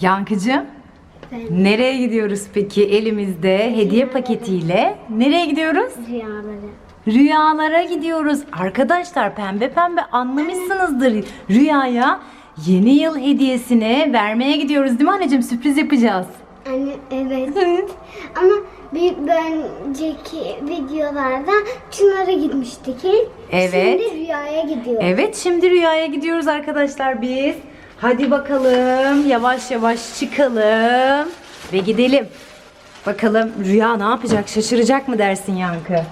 Yankıcığım nereye gidiyoruz peki elimizde hediye paketiyle? Nereye gidiyoruz? rüyaları. Rüyalara gidiyoruz. Arkadaşlar pembe pembe anlamışsınızdır. Rüyaya yeni yıl hediyesini vermeye gidiyoruz değil mi anneciğim? Sürpriz yapacağız. Anne evet. Ama bir önceki videolarda Çınar'a gitmiştik. Evet. Şimdi rüyaya gidiyoruz. Evet şimdi rüyaya gidiyoruz arkadaşlar biz. Hadi bakalım yavaş yavaş çıkalım ve gidelim. Bakalım rüya ne yapacak? Şaşıracak mı dersin Yankı? Ya.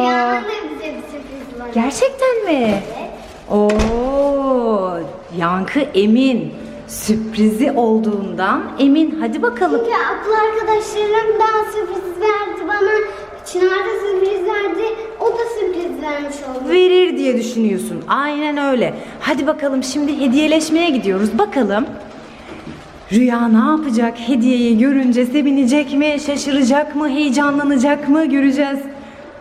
Rüyanın da bize bir sürpriz var. Gerçekten mi? Oo, Yankı emin. Sürprizi olduğundan emin. Hadi bakalım. Çünkü okul arkadaşlarım daha sürpriz verdi bana. Çınar da sürpriz verdi. O da sürpriz vermiş oldu. Verir diye düşünüyorsun. Aynen öyle. Hadi bakalım şimdi hediyeleşmeye gidiyoruz. Bakalım Rüya ne yapacak? Hediyeyi görünce sevinecek mi? Şaşıracak mı? Heyecanlanacak mı? Göreceğiz.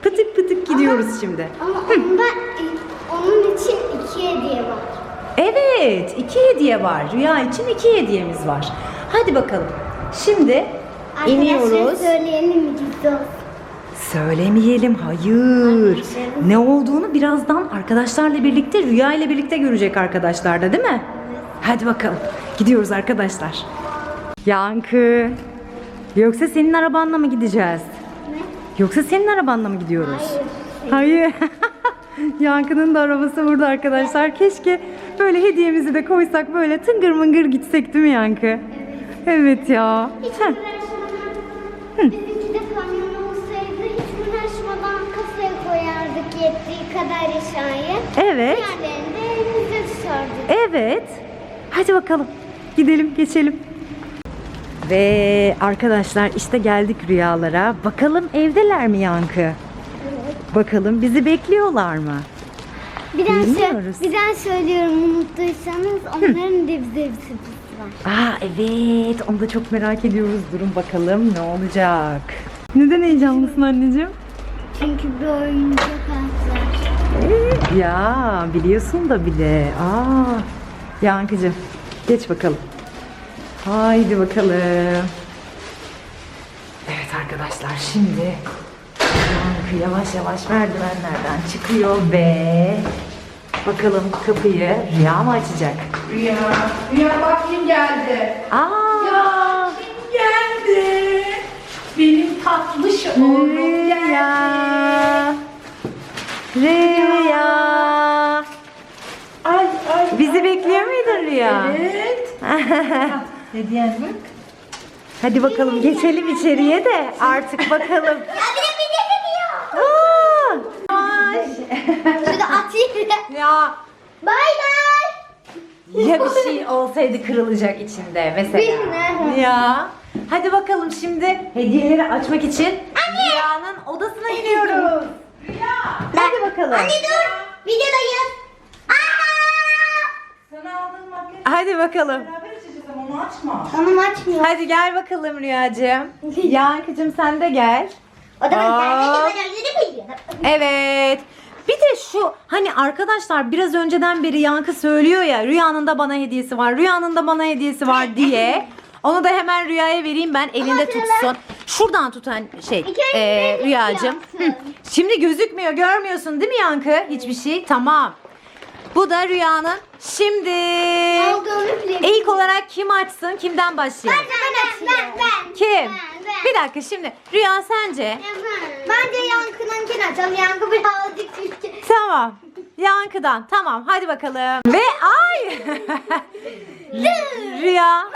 Pıtık pıtık gidiyoruz şimdi. Ama onda onun için iki hediye var. Evet, iki hediye var. Rüya için iki hediyemiz var. Hadi bakalım. Şimdi Arkadaşlar iniyoruz. söyleyelim mi? Söylemeyelim, hayır. Ne olduğunu birazdan arkadaşlarla birlikte, Rüya ile birlikte görecek arkadaşlar da değil mi? Hadi bakalım. Gidiyoruz arkadaşlar. Yankı. Yoksa senin arabanla mı gideceğiz? Ne? Yoksa senin arabanla mı gidiyoruz? Hayır. Hayır. Yankı'nın da arabası burada arkadaşlar. Keşke böyle hediyemizi de koysak böyle tıngır mıngır gitsek değil mi Yankı? Evet. Evet ya. Hiç. Yettiği kadar eşyayı. Evet. Diğerlerini de elimizde tutardık. Evet. Hadi bakalım. Gidelim, geçelim. Ve arkadaşlar işte geldik rüyalara. Bakalım evdeler mi Yankı? Bakalım bizi bekliyorlar mı? Bir daha, Bilmiyoruz. sö- bir daha söylüyorum unuttuysanız onların da bize bir sürprizi var. Aa evet, onu da çok merak ediyoruz. Durun bakalım ne olacak. Neden heyecanlısın anneciğim? Çünkü bir oyuncak aldılar. Ya biliyorsun da bile. Aa, Yankıcığım geç bakalım. Haydi bakalım. Evet arkadaşlar şimdi Yankı yavaş yavaş merdivenlerden çıkıyor ve bakalım kapıyı Rüya mı açacak? Rüya, Rüya bak kim geldi. Aa! Kim geldi? Benim tatlış oğlum. Rüya. Rüya. Ay ay. Bizi bekliyor muydun Rüya? Evet. Hediyen bak. Hadi bakalım geçelim içeriye de artık bakalım. Aa! Ay! Şurada atayım. ya Bay bay. ya bir şey olsaydı kırılacak içinde mesela. Bilmem. Ya. Hadi bakalım şimdi hediyeleri açmak için Rüya'nın odasına iniyoruz. Rüya. Hadi bakalım. Anne dur. Videodayız. Sana aldığım makyajı Hadi bakalım. beraber içeceğiz ama onu açma. Tamam açmıyor. Hadi gel bakalım Rüyacığım. Yankıcığım sen de gel. O da ben Aa. gözlerimi biliyorum. Evet. Bir de şu hani arkadaşlar biraz önceden beri Yankı söylüyor ya rüyanın da bana hediyesi var. Rüyanın da bana hediyesi var diye. Onu da hemen Rüya'ya vereyim ben elinde şöyle- tutsun. Şuradan tutan şey e, Rüyacığım. Hı. Şimdi gözükmüyor görmüyorsun değil mi Yankı? Hiçbir şey. Tamam. Bu da Rüya'nın. Şimdi ilk olarak kim açsın? Kimden başlayalım? Ben, ben, ben, Kim? Ben, ben. Bir dakika şimdi Rüya sence? Bence yankınınkini açalım. Yankı birazcık çünkü. Tamam. Yankıdan. Tamam. Hadi bakalım. Ve ay. Rüya.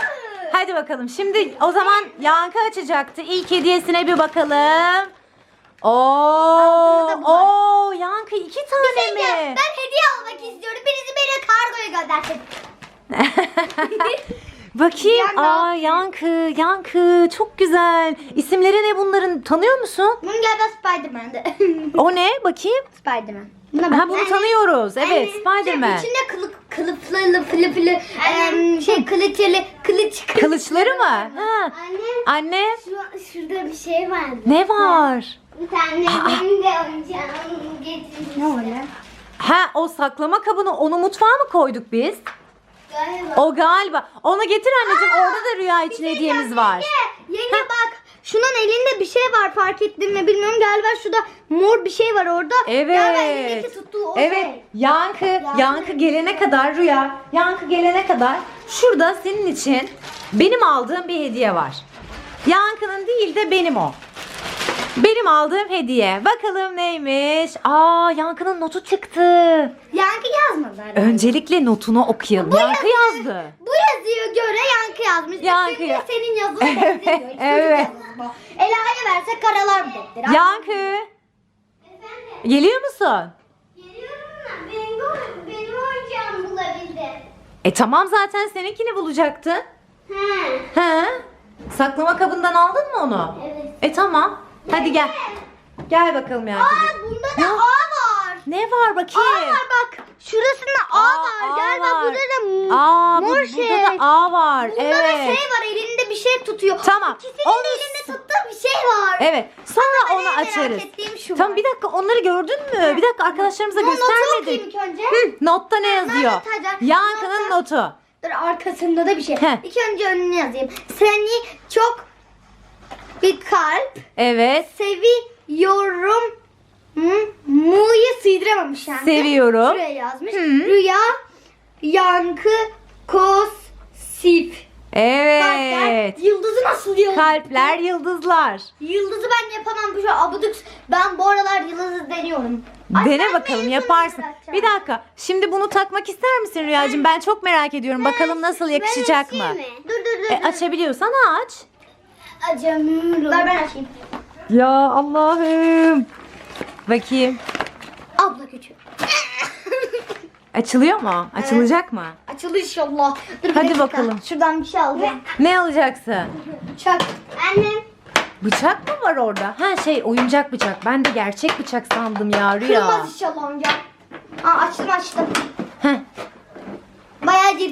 Hadi bakalım. Şimdi o zaman Yankı açacaktı. İlk hediyesine bir bakalım. Oo, oo, Yankı iki tane mi? Ben hediye almak istiyorum. Birisi beni kargoya göndersin. Bakayım. Yankı. Aa, Yankı, Yankı. Çok güzel. İsimleri ne bunların? Tanıyor musun? Bunun galiba Spiderman'dı. O ne? Bakayım. Spiderman. Buna Ha bunu tanıyoruz. Evet, Spider-Man. İçinde kılıp kılıflı fılı fılı em, şey kılıçlı kılıç kılıç. Kılıçları mı? Ha. Anne Anne, şu, şurada bir şey vardı. ne var? Bir tane benim de oyuncağım getirmişti. Ne öyle? Ha o saklama kabını onu mutfağa mı koyduk biz? Galiba. O galiba. Onu getir anneciğim. Orada da rüya için hediyemiz var. Yenge, yenge bak. Şunun elinde bir şey var fark ettin mi bilmiyorum. Galiba şurada mor bir şey var orada. Galiba Evet. elindeki tuttuğu o Evet. şey. Yankı, yankı gelene kadar Rüya, yankı gelene kadar şurada senin için benim aldığım bir hediye var. Yankı'nın değil de benim o. Benim aldığım hediye. Bakalım neymiş? Aa, Yankı'nın notu çıktı. Yankı yazmadı herhalde. Öncelikle notunu okuyalım. Yankı yazdı. Bu yazıya göre yankı yazmış. Yankı Yankı ya- senin yazına benziyor. Çocuk Evet. yazısı bu. Ela'ya versek karalar bu defteri. Yankı, Efendim? geliyor musun? Geliyorum da benim, benim oyuncağımı bulabildim. E tamam zaten seninkini bulacaktı. He. He? Saklama kabından aldın mı onu? Evet. E tamam. Hadi gel. Gel bakalım yani. Aa bunda da. A var. Ne var A bakayım? var bak. Şurasında A, Aa, var. A Galiba var. burada da Aa, bu, mor burada şey. da A var. Bunda evet. da şey var elinde bir şey tutuyor. Tamam. İkisinin Onu- de elinde tuttuğu bir şey var. Evet. Sonra Ama onu açarız. şu Tamam var. bir dakika onları gördün mü? Bir dakika arkadaşlarımıza Bu notu göstermedik. ilk önce. Hı, notta ne yazıyor? Yankı'nın Notta- notu. Dur arkasında da bir şey. Heh. İlk önce önünü yazayım. Seni çok bir kalp Evet. seviyorum. Mu'yu sığdıramamış yani. Seviyorum. Şuraya yazmış. Hı. Rüya yankı kos. Kalpler, Evet. Yıldızı nasıl yıldız? Kalpler, yıldızlar. Yıldızı ben yapamam bu şu abuduk. Ben bu aralar yıldızı deniyorum. Ay, Dene ben bakalım yaparsın. bırakacağım. Bir dakika. Şimdi bunu takmak ister misin Rüyacığım? Ben çok merak ediyorum. Bakalım nasıl yakışacak mı? Dur dur dur. E, açabiliyorsan aç. Açamıyorum. Ver ben açayım. Ya Allah'ım. Bakayım. Abla küçük. Açılıyor mu? Açılacak mı? Açılır inşallah. Dur, bir Hadi dakika. bakalım. Şuradan bir şey alacağım. Ne alacaksın? Çak. Annem. Bıçak mı var orada? Ha şey oyuncak bıçak. Ben de gerçek bıçak sandım ya Rüya. Kırmaz inşallah oyuncak. Aa açtım açtım.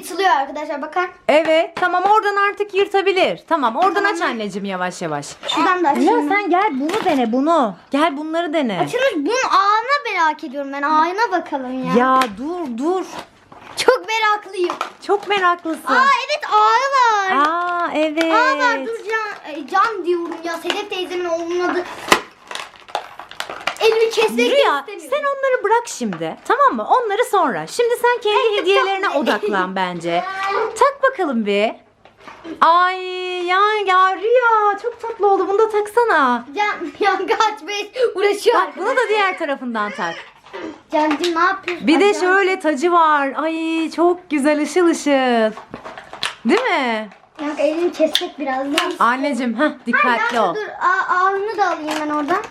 Yırtılıyor arkadaşlar bakın. Evet tamam oradan artık yırtabilir. Tamam oradan aç anneciğim yavaş yavaş. Şuradan da Ya açayım. sen gel bunu dene bunu. Gel bunları dene. Açılmış bunun ağına merak ediyorum ben. Ağına bakalım ya. Ya dur dur. Çok meraklıyım. Çok meraklısın. Aa evet ağı var. Aa evet. Ağı var dur can, e, can diyorum ya. Sedef teyzemin oğlunun adı. Elimi kesmek Rüya istemiyorum. sen onları bırak şimdi. Tamam mı? Onları sonra. Şimdi sen kendi hediyelerine odaklan bence. Tak bakalım bir. Ay ya ya Rüya çok tatlı oldu. Bunu da taksana. Can, ya kaç beş uğraşıyor. Bak bunu da diğer tarafından tak. Cancım ne yapıyorsun? Bir de Ay, Can. şöyle tacı var. Ay çok güzel ışıl ışıl. Değil mi? Ya elini kesecek birazdan. Anneciğim heh, dikkatli ol. Dur a- ağını da alayım ben oradan.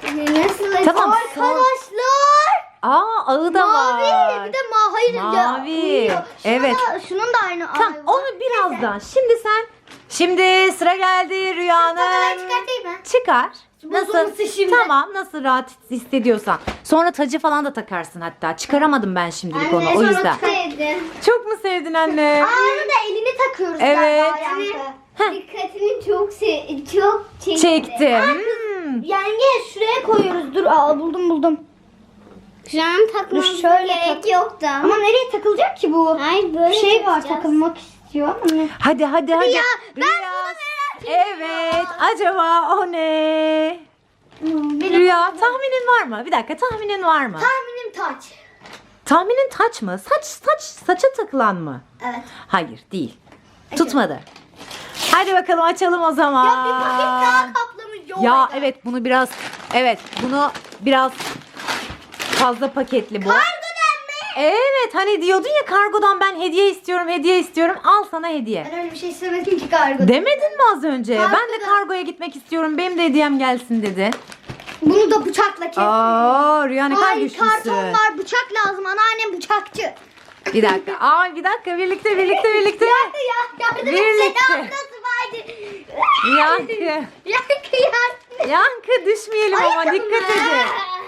Nasıl? Tamam, Arkadaşlar. Aa ağı da Mavi. var. Bir de ma hayır. ya, Mavi. uyuyor. Şunun Evet. Da, şunun da aynı Tamam ağı var. onu birazdan. Şimdi sen Şimdi sıra geldi Rüya'nın. çıkartayım mı? Çıkar. Nasıl? şimdi. Tamam nasıl rahat hissediyorsan. Sonra tacı falan da takarsın hatta. Çıkaramadım ben şimdilik onu o yüzden. Çok mu sevdin anne? Ağını da elini takıyoruz Evet. galiba yankı. Heh. Dikkatini çok se çok çekti. Çektim. Hmm. Yenge şuraya koyuyoruz. Dur aa, buldum buldum. Şu an Dur takmamıza şöyle gerek tak. yoktu. Ama nereye takılacak ki bu? Hayır böyle Bir şey var takılmak istiyor. Hadi hadi hadi. Rüya, ben Rüya. Evet. Acaba o ne? Benim Rüya tahminin var mı? Bir dakika tahminin var mı? tahminim taç. Tahminin taç mı? Saç saç saça takılan mı? Evet. Hayır değil. Tutmadı. Hadi bakalım açalım o zaman. Ya bir paket daha kaplamış. Yo Ya evet bunu biraz evet bunu biraz fazla paketli bu. Mı? Evet hani diyordun ya kargodan ben hediye istiyorum hediye istiyorum al sana hediye. Ben öyle bir şey istemedim ki kargodan. Demedin mi az önce? Ben de Kargodan. kargoya gitmek istiyorum benim de hediyem gelsin dedi. Bunu da bıçakla kes. Aa Rüya ne kadar Ay güçlüsün. karton var bıçak lazım. Anneannem bıçakçı. Bir dakika. Aa bir dakika birlikte birlikte birlikte. Ya yardım Birlikte. vardı? Yankı. Yankı yardım. Yankı düşmeyelim ama Ayakkabı dikkat edin.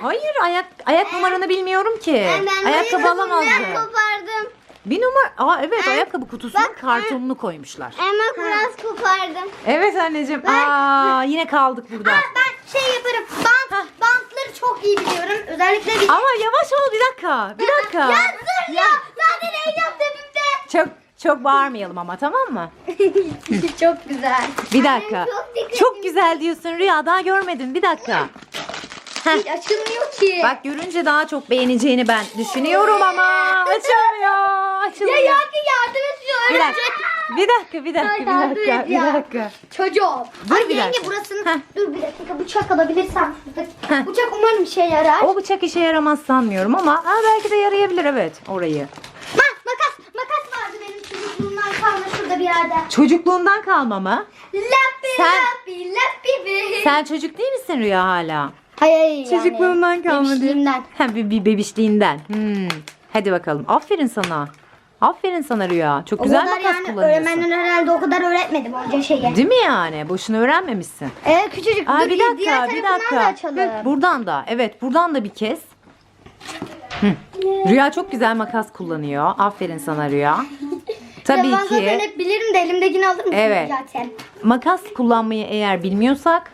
Hayır ayak ayak numaranı bilmiyorum ki. Ayakkabı alamazdı. Ben kopardım. Bir numara. Aa evet Ben- ayakkabı kutusunun bak, kartonunu koymuşlar. Ama biraz kopardım. Evet anneciğim. Aa yine kaldık burada. Aa, ben şey yaparım. Bant, bantları çok iyi biliyorum. Özellikle bir... Ama yavaş ol bir dakika. Bir dakika. Ya dur ya. Zaten heyecan tepimde. Çok Çok bağırmayalım ama tamam mı? Çok güzel. Bir dakika. çok dikkatimi- Çok güzel diyorsun Rüya daha görmedim bir dakika. Hiç açılmıyor ki. Bak görünce daha çok beğeneceğini ben düşünüyorum ama açılmıyor. Açılmıyor. ya Yankı yardım ediyor. Bir dakika. Bir dakika, bir dakika, bir Yardım dakika, bir dakika. Çocuğum. Dur Ay bir yenge dakika. burasını Heh. dur bir dakika bıçak alabilirsem. Heh. Bıçak umarım işe yarar. O bıçak işe yaramaz sanmıyorum ama ha, belki de yarayabilir evet orayı. Ha, makas makas vardı benim çocukluğumdan kalma şurada bir yerde. Çocukluğundan kalma mı? Lappi Sen- lappi be. Sen çocuk değil misin Rüya hala? Hayır hayır yani. Çocukluğundan kalma diyor. bebişliğimden. Ha, bir, bir bebişliğinden. Hmm. Hadi bakalım. Aferin sana. Aferin sana Rüya. Çok O güzel kadar makas yani kullanıyorsun. öğretmenler herhalde o kadar öğretmedi onca şeyi. Değil mi yani? Boşuna öğrenmemişsin. Evet küçücük. Aa, Dur, bir dakika, diğer bir dakika. da açalım. Hı, buradan da. Evet, buradan da bir kez. Hı. Rüya çok güzel makas kullanıyor. Aferin sana Rüya. Tabii Ya ben zaten ki hep bilirim de elimdekini alır mısın Evet. zaten? makas kullanmayı eğer bilmiyorsak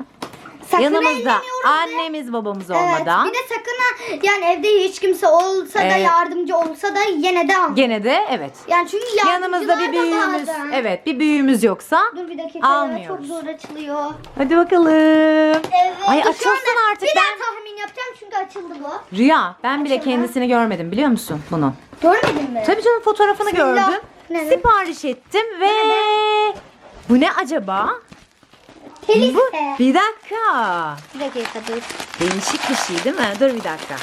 Sakın yanımızda ellemiyoruz de. annemiz babamız olmadan Evet, bir de sakın ha yani evde hiç kimse olsa da Evet. yardımcı olsa da yine de al. gene de evet. Yani çünkü Yanımızda bir yardımcılar da büyüğümüz, bazen- evet bir büyüğümüz yoksa Dur bir dakika ya, almıyoruz. çok zor açılıyor. Hadi bakalım. Evet. Ay şu açılsın anda artık Bir ben. daha tahmin yapacağım çünkü açıldı bu. Rüya ben bile kendisini görmedim biliyor musun bunu? Görmedin mi? Tabii canım fotoğrafını Bismillah. gördüm. Ne? Sipariş ettim ve bu ne acaba? Teliste. Bu bir dakika. Bir dakika dur. Değişik bir şey değil mi? Dur bir dakika.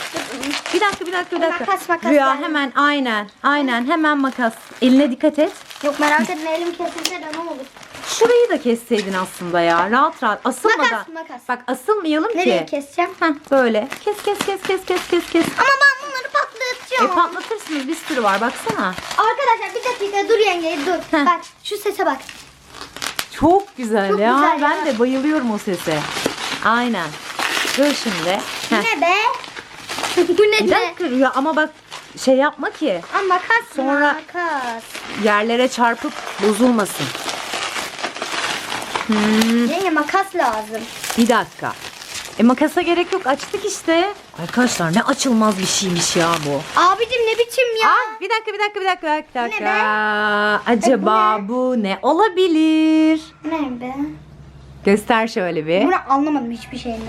Bir dakika bir dakika bir dakika. Makas, makas Rüya yani. hemen aynen aynen hemen makas. Eline dikkat et. Yok merak etme elim kesilse de ne olur. Şurayı da kesseydin aslında ya. Rahat rahat asılmadan. Makas, makas. Bak asılmayalım Nereye ki. keseceğim? Heh, böyle. Kes kes kes kes kes kes kes. Ama ben bunları E patlatacağım. patlatırsınız bir sürü var baksana. Arkadaşlar bir dakika dur yenge dur. Heh. Bak şu sese bak. Çok güzel Çok ya. güzel ben ya. de bayılıyorum o sese. Aynen. Dur şimdi. Heh. ne be? Bu ne Bir be? dakika Rüya ama bak şey yapma ki Aa, makas Sonra- makas. yerlere çarpıp bozulmasın. Hmm, Yenge makas lazım. bir dakika. E makasa gerek yok açtık işte. Arkadaşlar ne açılmaz bir şeymiş ya bu. Abicim ne biçim ya? Aa, bir dakika bir dakika bir dakika bir dakika. ne Acaba bu ne? olabilir? Ne be? Göster şöyle bir. Bunu anlamadım hiçbir şeyini.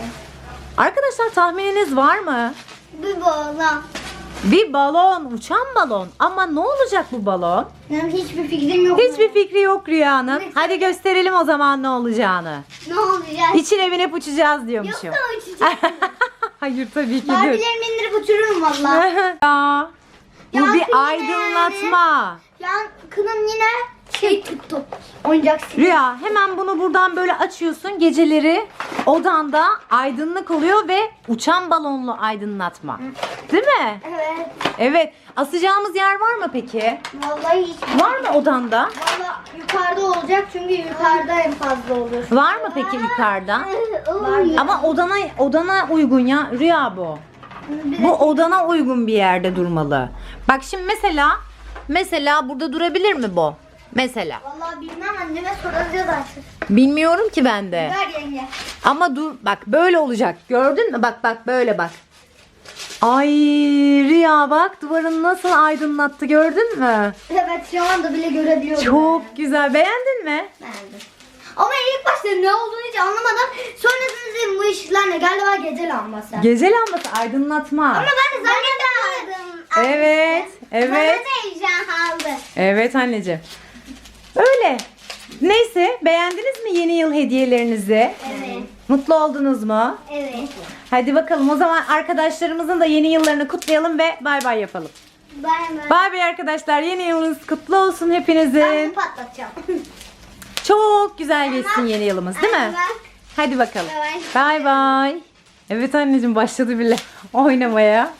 Arkadaşlar tahmininiz var mı? Bir boğula. Bir balon, uçan balon. Ama ne olacak bu balon? Benim hiçbir fikrim yok. Hiçbir fikri yok Rüya'nın. Hadi gösterelim o zaman ne olacağını. Ne olacak? İçine binip uçacağız diyormuşum. Yoksa uçacak. Hayır tabii ki dur. Barbie'lerimi indirip uçururum valla. Ya, bu Yankı bir yine aydınlatma. Yankı'nın yine şey tuttu. Oyuncak. Rüya hemen bunu buradan böyle açıyorsun. Geceleri odanda aydınlık oluyor ve uçan balonlu aydınlatma. Değil mi? Evet. Evet. Asacağımız yer var mı peki? Vallahi hiç. Var mı odanda? Valla yukarıda olacak çünkü yukarıda en fazla olur. Var mı peki yukarıda? Var? Ama odana odana uygun ya Rüya bu. Bu odana uygun bir yerde durmalı. Bak şimdi mesela mesela burada durabilir mi bu? Mesela. Vallahi bilmem anneme soracağız artık. Bilmiyorum ki ben de. Ver yenge. Ama dur bak böyle olacak. Gördün mü? Bak bak böyle bak. Ay Rüya bak duvarın nasıl aydınlattı gördün mü? Evet şu anda bile görebiliyorum. Çok güzel. Beğendin mi? Beğendim. Ama ilk başta ne olduğunu hiç anlamadım. Sonrasında bu ışıklar ne? Galiba gece lambası. Gece lambası aydınlatma. Ama ben de zannettim. Evet. Evet. Bana da heyecan aldı. Evet anneciğim. Öyle. Neyse beğendiniz mi yeni yıl hediyelerinizi? Evet. Mutlu oldunuz mu? Evet. Hadi bakalım o zaman arkadaşlarımızın da yeni yıllarını kutlayalım ve bay bay yapalım. Bay bay. Bay bay arkadaşlar yeni yılınız kutlu olsun Ben hepinizin. bunu patlatacağım. Çok güzel geçsin yeni yılımız değil mi? Hadi bakalım. Bay bay. Evet anneciğim başladı bile oynamaya.